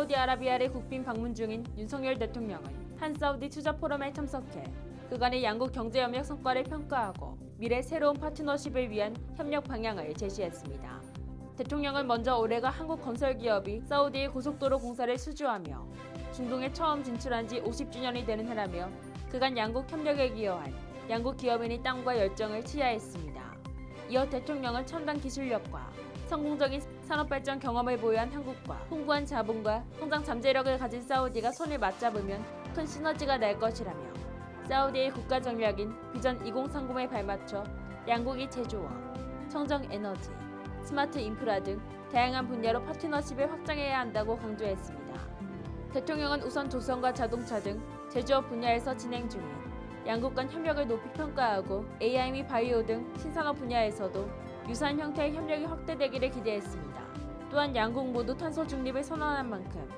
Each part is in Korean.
사우디아라비아의 국빈 방문 중인 윤석열 대통령은 한 사우디 투자 포럼에 참석해 그간의 양국 경제 협력 성과를 평가하고 미래 새로운 파트너십을 위한 협력 방향을 제시했습니다. 대통령은 먼저 올해가 한국 건설 기업이 사우디의 고속도로 공사를 수주하며 중동에 처음 진출한 지 50주년이 되는 해라며 그간 양국 협력에 기여한 양국 기업인의 땀과 열정을 치하했습니다. 이어 대통령은 첨단 기술력과 성공적인 산업 발전 경험을 보유한 한국과 풍부한 자본과 성장 잠재력을 가진 사우디가 손을 맞잡으면 큰 시너지가 날 것이라며 사우디의 국가 전략인 비전 2030에 발맞춰 양국이 제조업, 청정 에너지, 스마트 인프라 등 다양한 분야로 파트너십을 확장해야 한다고 강조했습니다. 대통령은 우선 조선과 자동차 등 제조업 분야에서 진행 중인 양국 간 협력을 높이 평가하고 AI 및 바이오 등 신산업 분야에서도 유사한 형태의 협력이 확대되기를 기대했습니다. 또한 양국 모두 탄소 중립을 선언한 만큼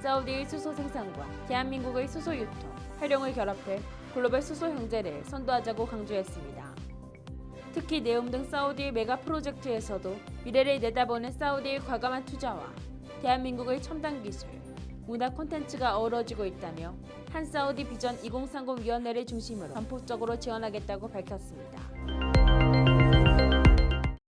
사우디의 수소 생산과 대한민국의 수소 유통, 활용을 결합해 글로벌 수소 형제를 선도하자고 강조했습니다. 특히 네옴 등 사우디의 메가 프로젝트에서도 미래를 내다보는 사우디의 과감한 투자와 대한민국의 첨단 기술, 문화 콘텐츠가 어우러지고 있다며 한 사우디 비전 2030 위원회를 중심으로 반복적으로 지원하겠다고 밝혔습니다.